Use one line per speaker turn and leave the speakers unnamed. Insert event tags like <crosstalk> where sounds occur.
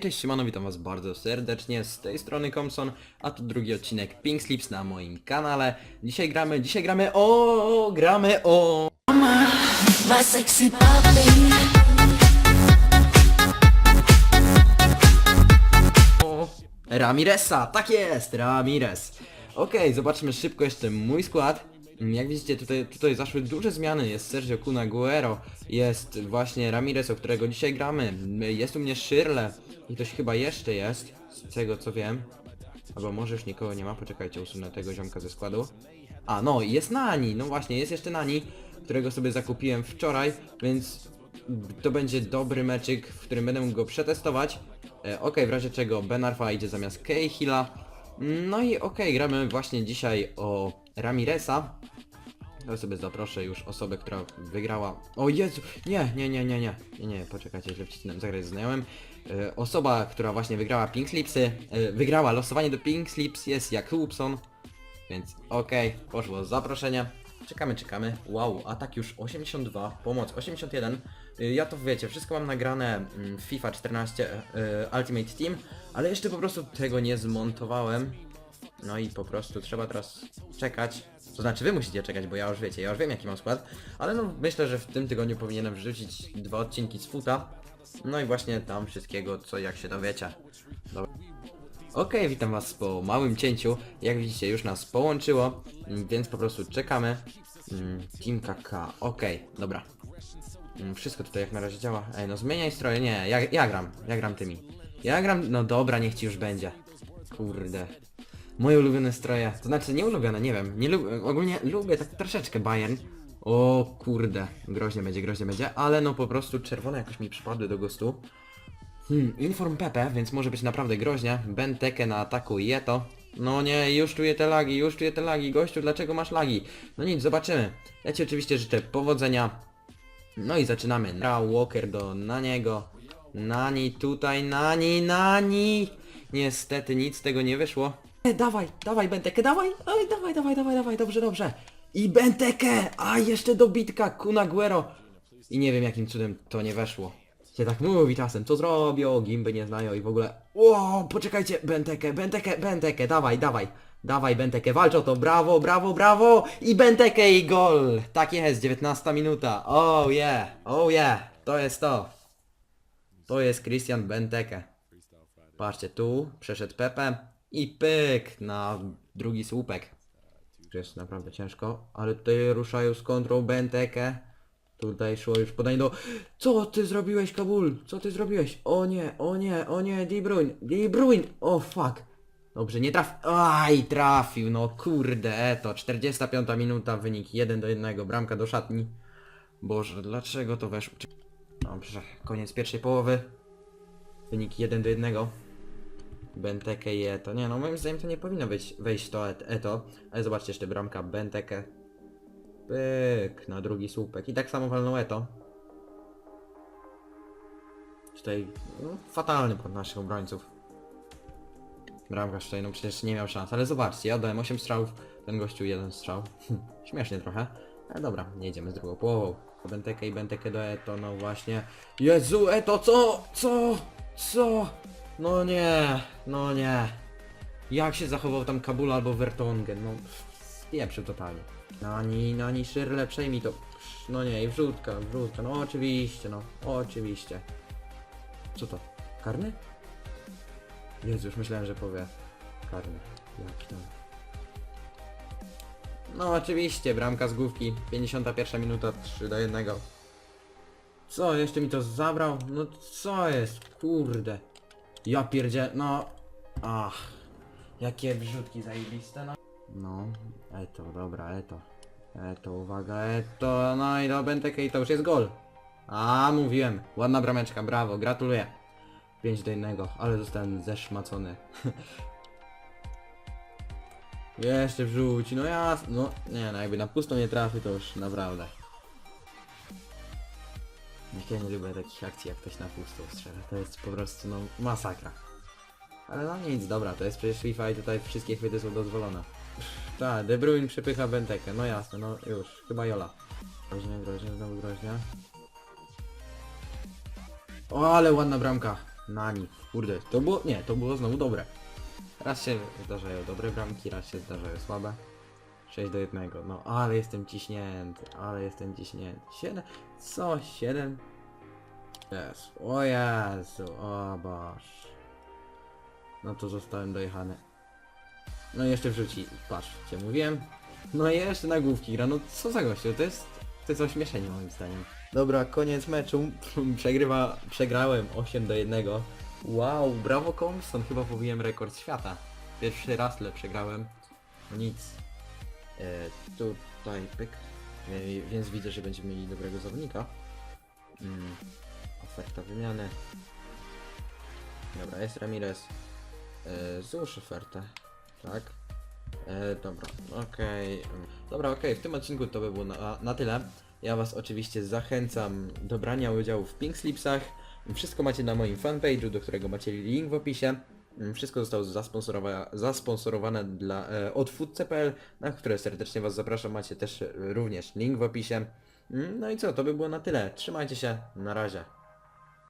Hej, cześć, siemano, witam was bardzo serdecznie, z tej strony Komson, a to drugi odcinek Pink Slips na moim kanale. Dzisiaj gramy, dzisiaj gramy o, gramy o...
My sexy puppy.
o Ramiresa, tak jest, Ramirez. Okej, zobaczmy szybko jeszcze mój skład. Jak widzicie, tutaj, tutaj zaszły duże zmiany. Jest Sergio Cunaguero, jest właśnie Ramirez, o którego dzisiaj gramy. Jest u mnie Shirley i ktoś chyba jeszcze jest, z tego co wiem. Albo może już nikogo nie ma, poczekajcie, usunę tego ziomka ze składu. A, no jest Nani, no właśnie, jest jeszcze Nani, którego sobie zakupiłem wczoraj, więc to będzie dobry meczyk, w którym będę go przetestować. E, okej, w razie czego Ben Arfa idzie zamiast Cahilla. No i okej, gramy właśnie dzisiaj o Ramiresa. Ja sobie zaproszę już osobę, która wygrała. O Jezu! Nie, nie, nie, nie, nie. Nie, nie, poczekajcie, źle wcisnąłem zagrać znajomym. E, osoba, która właśnie wygrała Pink Slipsy, e, wygrała losowanie do Pink Slips jest Jakubson. Więc okej, poszło zaproszenie. Czekamy, czekamy. Wow, atak już 82, pomoc 81. Y, Ja to wiecie, wszystko mam nagrane mm, w FIFA 14 y, Ultimate Team, ale jeszcze po prostu tego nie zmontowałem. No i po prostu trzeba teraz czekać. To znaczy wy musicie czekać, bo ja już wiecie, ja już wiem jaki mam skład. Ale no myślę, że w tym tygodniu powinienem wrzucić dwa odcinki z futa. No i właśnie tam wszystkiego, co jak się dowiecie. Dobra. Okej, witam was po małym cięciu. Jak widzicie, już nas połączyło, więc po prostu czekamy. Mm, Team KK, okej, dobra. Mm, Wszystko tutaj jak na razie działa. Ej, no zmieniaj stroje, nie, ja, ja gram, ja gram tymi. Ja gram, no dobra, niech ci już będzie. Kurde. Moje ulubione stroje, to znaczy nie ulubione, nie wiem, nie lubię, ogólnie lubię tak troszeczkę Bayern. O kurde, groźnie będzie, groźnie będzie, ale no po prostu czerwone jakoś mi przypadły do gustu. Hmm, Inform Pepe, więc może być naprawdę groźnie. Benteke na ataku Jeto. No nie, już czuję te lagi, już czuję te lagi. Gościu, dlaczego masz lagi? No nic, zobaczymy. Ja ci oczywiście życzę powodzenia. No i zaczynamy. Ra Walker do Naniego. Nani tutaj, Nani, Nani! Niestety nic z tego nie wyszło. E, dawaj, dawaj Benteke, dawaj! Oj, dawaj, dawaj, dawaj, dawaj, dobrze, dobrze. I Benteke! A, jeszcze dobitka, Kunaguero! I nie wiem jakim cudem to nie weszło. Się tak mówi czasem, co zrobią, gimby nie znają i w ogóle... Ło, poczekajcie, Benteke, Benteke, Benteke, dawaj, dawaj. Dawaj Benteke, walcz o to, brawo, brawo, brawo! I Benteke i gol! Tak jest, 19 minuta. Oh yeah, oh yeah, to jest to. To jest Christian Benteke. Patrzcie, tu przeszedł Pepe i pyk na drugi słupek. To jest naprawdę ciężko, ale tutaj ruszają z kontrą Benteke. Tutaj szło już podanie do... Co ty zrobiłeś, Kabul? Co ty zrobiłeś? O nie, o nie, o nie, De Bruyne, De Bruyne! O fuck! Dobrze, nie trafił. Aj, trafił, no kurde, to 45 minuta, wynik 1 do 1, bramka do szatni. Boże, dlaczego to weszło? Dobrze, koniec pierwszej połowy. Wynik 1 do 1. Benteke i Eto. Nie no, moim zdaniem to nie powinno być, wejść to Et- Eto. Ale zobaczcie jeszcze bramka Benteke. Pyk, na drugi słupek. I tak samo walnął Eto. Tutaj no, fatalny pod naszych obrońców. Bramkarz tutaj no przecież nie miał szans, ale zobaczcie, ja dałem 8 strzałów, ten gościu jeden strzał. Śmiesznie trochę. Ale dobra, nie idziemy z drugą połową. Benteke i Benteke do Eto, no właśnie. Jezu, Eto, co? Co? Co? No nie, no nie. Jak się zachował tam Kabul albo Vertonghen, no spieprzył totalnie. Nani, Nani, Szyrle, przejmij to. No nie, i wrzutka, wrzutka, no oczywiście, no, oczywiście. Co to? Karny? Jezu, już myślałem, że powie karny. Jak tam? No oczywiście, bramka z główki, 51 minuta, 3 do 1. Co, jeszcze mi to zabrał? No co jest? Kurde. Ja pierdzie... no... Ach. Jakie wrzutki zajebiste, no. No, eto, dobra, eto. Eto, uwaga, eto, no i do Benteke i to już jest gol. A, mówiłem. Ładna brameczka, brawo, gratuluję. 5 do 1, ale zostałem zeszmacony. <laughs> Jeszcze wrzuci, no jasno, no nie no, jakby na pusto nie trafi to już naprawdę. Nikt ja nie lubię takich akcji jak ktoś na pusto strzela, to jest po prostu no masakra. Ale no nic, dobra, to jest przecież FIFA i tutaj wszystkie chwyty są dozwolone. Tak, De Bruyne przepycha Bentekę, no jasne, no już, chyba Jola. Groźnie, groźnie, znowu groźnie. O, ale ładna bramka. Nani. Kurde, to było... Nie, to było znowu dobre. Raz się zdarzają dobre bramki, raz się zdarzają słabe. 6 do 1. No, ale jestem ciśnięty, ale jestem ciśnięty. 7? Co? 7? Jezu, o Jezu, o Boż. No to zostałem dojechany. No i jeszcze wrzuci, patrzcie, mówiłem. No i jeszcze na główki gra, no co za gościu, to jest, to jest ośmieszenie moim zdaniem. Dobra, koniec meczu, <laughs> przegrywa, przegrałem 8 do 1. Wow, brawo Compson, chyba pobiłem rekord świata. Pierwszy raz tyle przegrałem. No nic. E, tutaj pyk. E, więc widzę, że będziemy mieli dobrego zawodnika. Mm, oferta wymiany. Dobra, jest Ramirez. E, złóż ofertę. Tak. E, dobra, okej. Dobra, okej, w tym odcinku to by było na, na tyle. Ja was oczywiście zachęcam do brania udziału w Pink Slipsach. Wszystko macie na moim fanpage'u, do którego macie link w opisie. Mm, Wszystko zostało zasponsorowa- zasponsorowane dla, e, od foodce.pl, na które serdecznie was zapraszam. Macie też e, również link w opisie. Mm, No i co, to by było na tyle. Trzymajcie się, na razie.